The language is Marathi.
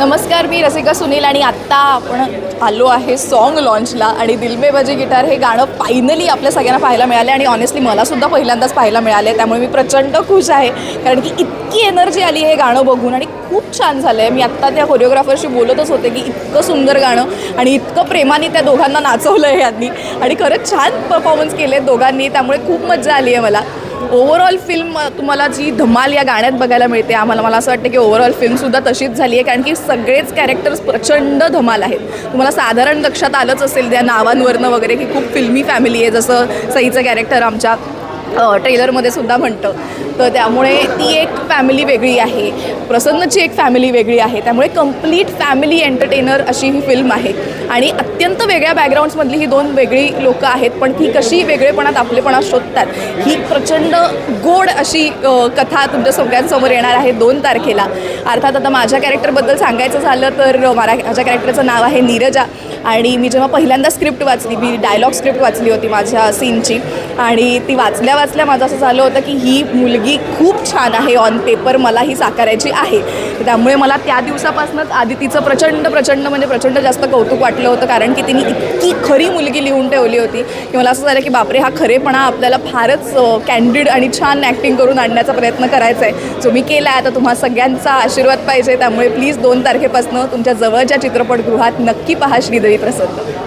नमस्कार मी रसिका सुनील आणि आत्ता आपण आलो आहे सॉन्ग लॉन्चला आणि दिलमे बजे गिटार हे गाणं फायनली आपल्या सगळ्यांना पाहायला मिळाले आणि ऑनेस्टली मलासुद्धा पहिल्यांदाच पाहायला मिळाले त्यामुळे मी प्रचंड खुश आहे कारण की इतकी एनर्जी आली हे गाणं बघून आणि खूप छान झालं आहे मी आत्ता त्या कोरिओग्राफरशी बोलतच होते की इतकं सुंदर गाणं आणि इतकं प्रेमाने त्या दोघांना नाचवलं आहे यांनी आणि खरंच छान परफॉर्मन्स केले दोघांनी त्यामुळे खूप मजा आली आहे मला. ओव्हरऑल फिल्म तुम्हाला जी धमाल या गाण्यात बघायला मिळते आम्हाला मला असं वाटतं की ओव्हरऑल फिल्मसुद्धा तशीच झाली आहे कारण की सगळेच कॅरेक्टर्स प्रचंड धमाल आहेत. तुम्हाला साधारण लक्षात आलंच असेल त्या नावांवरनं वगैरे की खूप फिल्मी फॅमिली आहे जसं सईचं कॅरेक्टर आमच्या. ट्रेलरमध्ये सुद्धा म्हणतं. तर त्यामुळे ती एक फॅमिली वेगळी आहे. प्रसन्नची एक फॅमिली वेगळी आहे. त्यामुळे कंप्लीट फॅमिली एंटरटेनर अशी ही फिल्म आहे. आणि अत्यंत वेगळ्या बॅकग्राऊंड्समधली ही दोन वेगळी लोकं आहेत पण ती कशी वेगळेपणात आपलेपणा शोधतात ही प्रचंड गोड अशी कथा तुमच्या सगळ्यांसमोर येणार आहे दोन तारखेला. अर्थात आता माझ्या कॅरेक्टरबद्दल सांगायचं झालं तर मला माझ्या कॅरेक्टरचं नाव आहे नीरजा. आणि मी जेव्हा पहिल्यांदा स्क्रिप्ट वाचली मी डायलॉग स्क्रिप्ट वाचली होती माझ्या सीनची आणि ती वाचल्या वाचल्या माझं असं झालं होतं की ही मुलगी खूप छान आहे ऑन पेपर मला ही साकारायची आहे. त्यामुळे मला त्या दिवसापासूनच आदितीचं प्रचंड प्रचंड म्हणजे प्रचंड जास्त कौतुक वाटलं होतं कारण की तिने इतकी खरी मुलगी लिहून ठेवली होती की मला असं झालं की बापरे हा खरेपणा आपल्याला फारच कॅन्डिड आणि छान ॲक्टिंग करून आणण्याचा प्रयत्न करायचा आहे. जो मी केला आहे. आता तुम्हा सगळ्यांचा आशीर्वाद पाहिजे. त्यामुळे प्लीज दोन तारखेपासून तुमच्या जवळच्या चित्रपटगृहात नक्की पहा श्रीदेवी ir para Santa.